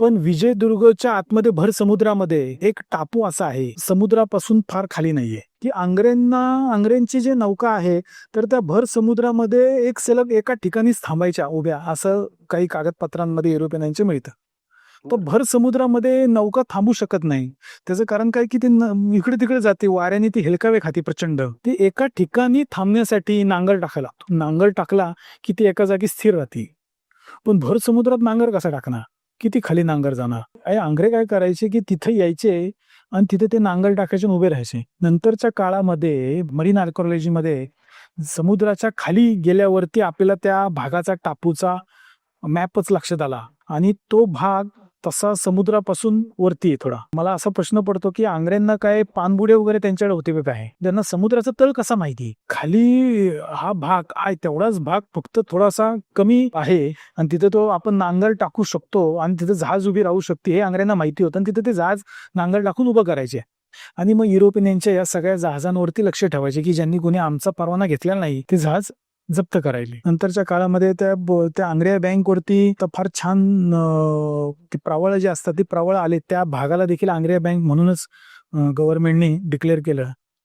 पण विजयदुर्गच्या आतमध्ये भर समुद्रामध्ये एक टापू असा आहे. समुद्रापासून फार खाली नाहीये. की आंग्रेंना आंग्रेंची जे नौका आहे तर त्या भर समुद्रामध्ये एक सलग एका ठिकाणीच थांबायच्या उभ्या असं काही कागदपत्रांमध्ये युरोपियनांचे मिळतं. तर भर समुद्रामध्ये नौका थांबू शकत नाही. त्याचं कारण काय की ती इकडे तिकडे जाते वाऱ्याने ती हेलकावे खाती प्रचंड. ती एका ठिकाणी थांबण्यासाठी नांगर टाकायला लागतो. नांगर टाकला की ती एका जागी स्थिर राहते. पण भर समुद्रात नांगर कसा टाकणार? किती खाली नांगर जाणार? अरे आंग्रे काय करायचे की तिथे यायचे आणि तिथे ते नांगर टाकायचे आणि उभे राहायचे. नंतरच्या काळामध्ये मरीन आर्कोलॉजीमध्ये समुद्राच्या खाली गेल्यावरती आपल्याला त्या भागाचा टापूचा मॅपच लक्षात आला. आणि तो भाग तसा समुद्रापासून वरती आहे थोडा. मला असा प्रश्न पडतो की आंग्र्यांना काय पानबुडे वगैरे त्यांच्याकडे होते का काय त्यांना समुद्राचा तळ कसा माहिती खाली हा भाग आहे तेवढाच भाग फक्त थोडासा कमी आहे आणि तिथे तो आपण नांगर टाकू शकतो आणि तिथे जहाज उभी राहू शकते हे आंग्र्यांना माहिती होतं आणि तिथे ते जहाज नांगर टाकून उभं करायचे. आणि मग युरोपियनांच्या या सगळ्या जहाजांवरती लक्ष ठेवायचे की ज्यांनी कोणी आमचा परवाना घेतलेला नाही ते जहाज जप्त करायले. नंतरच्या काळामध्ये त्या त्या आंग्र्या बँकवरती फार छान ती प्रावळ जी असतात ती प्रावळ आले त्या भागाला देखील आंग्र्या बँक म्हणूनच गव्हर्नमेंटने डिक्लेअर केलं.